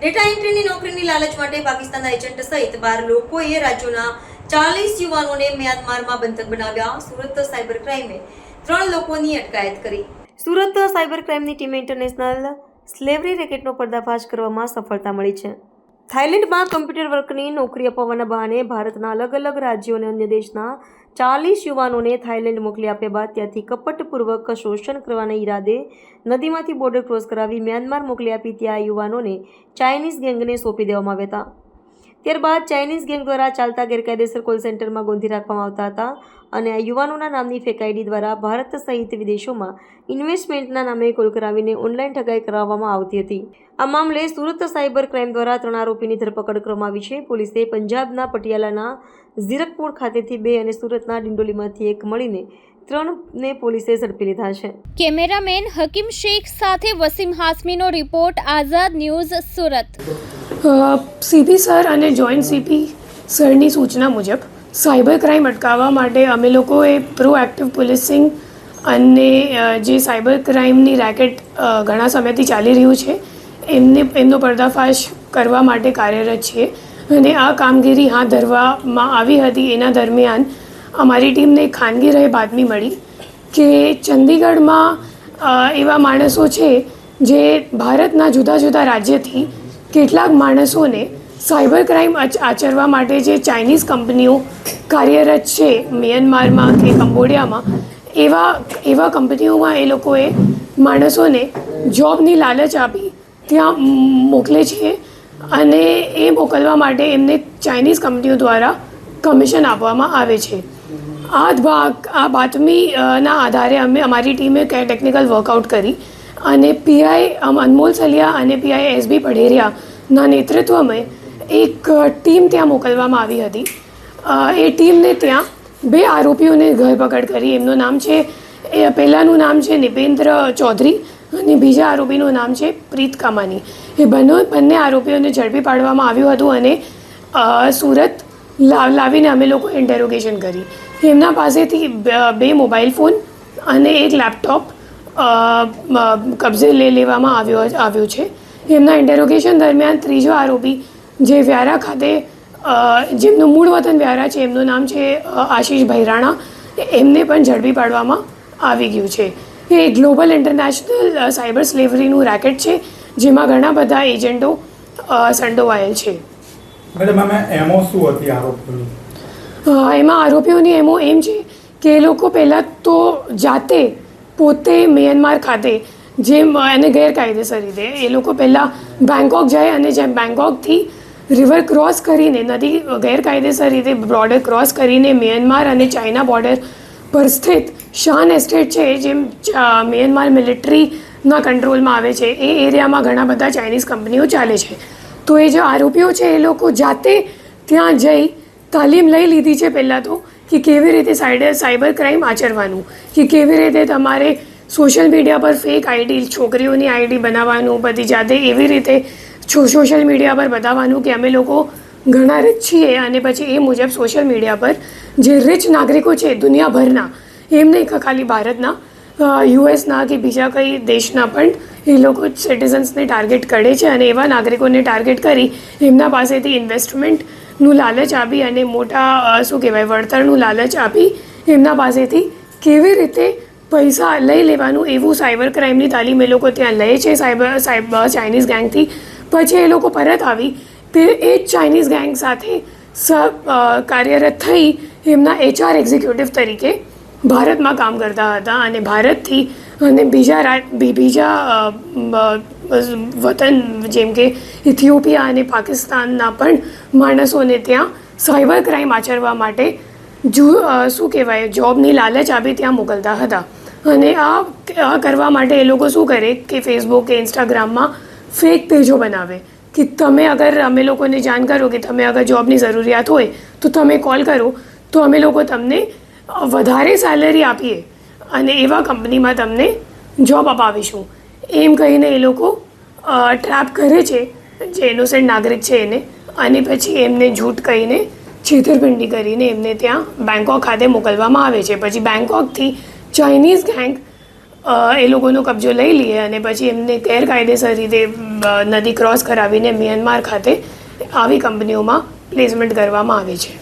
Data એન્ટ્રીની નોકરીની લાલચ માટે પાકિસ્તાનના એજન્ટ સહિત બાર લોકોએ રાજ્યોના ચાલીસ યુવાનોને મ્યાનમારમાં બંધક બનાવ્યા. સુરત સાયબર ક્રાઇમે ત્રણ લોકોની અટકાયત કરી. સુરત સાયબર ક્રાઇમની ટીમે ઇન્ટરનેશનલ સ્લેવરી રેકેટનો પર્દાફાશ કરવામાં સફળતા મળી છે. થાઇલેન્ડમાં કમ્પ્યુટર વર્કની નોકરી અપાવવાના બહાને ભારતના અલગ અલગ રાજ્યો અને અન્ય દેશના ચાલીસ યુવાનોને થાઇલેન્ડ મોકલી આપ્યા બાદ ત્યાંથી કપટપૂર્વક શોષણ કરવાના ઈરાદે નદીમાંથી બોર્ડર ક્રોસ કરાવી મ્યાનમાર મોકલી આપી ત્યાં યુવાનોને ચાઇનીઝ ગેંગને સોંપી દેવામાં આવ્યા હતા. ત્યારબાદ ચાઇનીઝ ગેંગ દ્વારા ચાલતા ગેરકાયદેસર કોલ સેન્ટરમાં ગોંધી રાખવામાં આવતા હતા અને આ યુવાનોના નામની ફેક આઈડી દ્વારા ભારત સહિત વિદેશોમાં ઇન્વેસ્ટમેન્ટના નામે કોલ કરાવીને ઓનલાઈન ઠગાઈ કરાવવામાં આવતી હતી. આ મામલે સુરત સાયબર ક્રાઇમ દ્વારા ત્રણ આરોપીની ધરપકડ કરવામાં આવી છે. પોલીસે પંજાબના પટિયાલાના ઝીરકપુર ખાતેથી બે અને સુરતના ડિંડોલીમાંથી એક મળીને ત્રણને પોલીસે ઝડપી લીધા છે. કેમેરામેન હકીમ શેખ સાથે Wasim હાસમીનો report Azad news Surat. CP sir અને જોઈન્ટ સીપી સરની સૂચના મુજબ સાયબર ક્રાઇમ અટકાવવા માટે અમે લોકોએ પ્રોએક્ટિવ પોલીસિંગ અને જે સાયબર ક્રાઇમની રેકેટ ઘણા સમયથી ચાલી રહ્યું છે, એમને, એમનો પર્દાફાશ કરવા માટે કાર્યરત છીએ. અને આ કામગીરી હાથ ધરવામાં આવી હતી. એના દરમિયાન અમારી ટીમને એક ખાનગી રહે બાતમી મળી કે ચંદીગઢમાં એવા માણસો છે જે ભારતના જુદા જુદા રાજ્યથી કેટલાક માણસોને સાયબર ક્રાઇમ આચરવા માટે જે ચાઇનીઝ કંપનીઓ કાર્યરત છે, મ્યાનમારમાં કે કંબોડિયામાં, એવા એવા કંપનીઓમાં એ લોકોએ માણસોને જોબની લાલચ આપી, ત્યાં મોકલે છે અને એ મોકલવા માટે એમને ચાઇનીઝ કંપનીઓ દ્વારા કમિશન આપવામાં આવે છે. આ આ બાતમીના આધારે અમે અમારી ટીમે ટેકનિકલ વર્કઆઉટ કરી. અને પીઆઈ અનમોલ સલિયા અને પીઆઈ એસબી પઢેરિયાના નેતૃત્વમાં એક ટીમ ત્યાં મોકલવામાં આવી હતી. એ ટીમને ત્યાં બે આરોપીઓને ધરપકડ કરી. એમનું નામ છે, એ પહેલાંનું નામ છે નિપેન્દ્ર ચૌધરી અને બીજા આરોપીનું નામ છે પ્રીત કામાની. એ બંને બંને આરોપીઓને ઝડપી પાડવામાં આવ્યું હતું અને સુરત લાવ, લાવીને અમે લોકો ઇન્ટેરોગેશન કરી. એમના પાસેથી બે મોબાઈલ ફોન અને એક લેપટોપ કબજે લઈ લેવામાં આવ્યો આવ્યો છે. એમના ઇન્ટેરોગેશન દરમિયાન ત્રીજો આરોપી જે વ્યારા ખાતે જેમનું મૂળ વતન વ્યારા છે એમનું નામ છે આશીષ ભૈરાણા એમને પણ ઝડપી પાડવામાં આવી ગયું છે. એ ગ્લોબલ ઇન્ટરનેશનલ સાયબર સ્લેવરીનું રેકેટ છે જેમાં ઘણા બધા એજન્ટો સંડોવાયેલ છે. એમાં આરોપીઓની એમો એમ છે કે એ લોકો પહેલાં તો જાતે પોતે મ્યાનમાર ખાતે જેમ એને ગેરકાયદેસર રીતે એ લોકો પહેલાં બેંકોક જાય અને જેમ બેંકોકથી રિવર ક્રોસ કરીને, નદી ગેરકાયદેસર રીતે બોર્ડર ક્રોસ કરીને મ્યાનમાર અને ચાઇના બોર્ડર પર સ્થિત શાન એસ્ટેટ છે ચા- મ્યાનમાર મિલિટરીના કંટ્રોલમાં આવે છે. એ એરિયામાં ઘણા બધા ચાઇનીઝ કંપનીઓ ચાલે છે. તો એ જે આરોપીઓ છે, એ લોકો જાતે ત્યાં જઈ તાલીમ લઈ લીધી છે પહેલાં તો, કે કેવી રીતે સાઈડર સાયબર ક્રાઇમ આચરવાનું, કે કેવી રીતે તમારે સોશિયલ મીડિયા પર ફેક આઈડી છોકરીઓની આઈડી બનાવવાનું, બધી જાતે એવી રીતે સોશિયલ મીડિયા પર બતાવવાનું કે અમે લોકો ઘણા રીચ છીએ અને પછી એ મુજબ સોશિયલ મીડિયા પર જે રીચ નાગરિકો છે દુનિયાભરના, એમ નહીં ખાલી ભારતના યુએસના કે બીજા કઈ દેશના પણ એ લોકો સિટીઝન્સને ટાર્ગેટ કરે છે અને એવા નાગરિકોને ટાર્ગેટ કરી એમના પાસેથી ઇન્વેસ્ટમેન્ટનું લાલચ આપી અને મોટા શું કહેવાય, વળતરનું લાલચ આપી એમના પાસેથી કેવી રીતે પૈસા લઈ લેવાનું એવું સાયબર ક્રાઇમની તાલીમ એ લોકો ત્યાં લે છે. સાયબર સાયબર ચાઇનીઝ ગેંગથી. પછી એ લોકો પરત આવી. તે એ જ ચાઇનીઝ ગેંગ સાથે કાર્યરત થઈ એમના એચઆર એક્ઝિક્યુટિવ તરીકે ભારતમાં કામ કરતા હતા અને ભારતથી અને બીજા બીજા વતન જેમ કે ઇથિયોપિયા અને પાકિસ્તાનના પણ માણસોને ત્યાં સાયબર ક્રાઇમ આચરવા માટે જુ શું કહેવાય, જોબની લાલચ આપી ત્યાં મોકલતા હતા. અને આ કરવા માટે એ લોકો શું કરે કે ફેસબુક કે ઇન્સ્ટાગ્રામમાં ફેક પેજો બનાવે કે તમે અગર અમે લોકોને જાણ કરો કે તમે અગર જોબની જરૂરિયાત હોય તો તમે કોલ કરો તો અમે લોકો તમને વધારે સેલરી આપીએ. અને એવા કંપનીમાં તમને જોબ અપાવીશું. એમ કહીને એ લોકો ટ્રેપ કરે છે, જે ઇનોસેન્ટ નાગરિક છે એને, અને પછી એમને જૂઠ કહીને છેતરપિંડી કરીને એમને ત્યાં બેંકોક ખાતે મોકલવામાં આવે છે. પછી બેંકોકથી ચાઇનીઝ ગેંગ એ લોકોનો કબજો લઈ લે અને પછી એમને ગેરકાયદેસર રીતે નદી ક્રોસ કરાવીને મ્યાનમાર ખાતે આવી કંપનીઓમાં પ્લેસમેન્ટ કરવામાં આવે છે.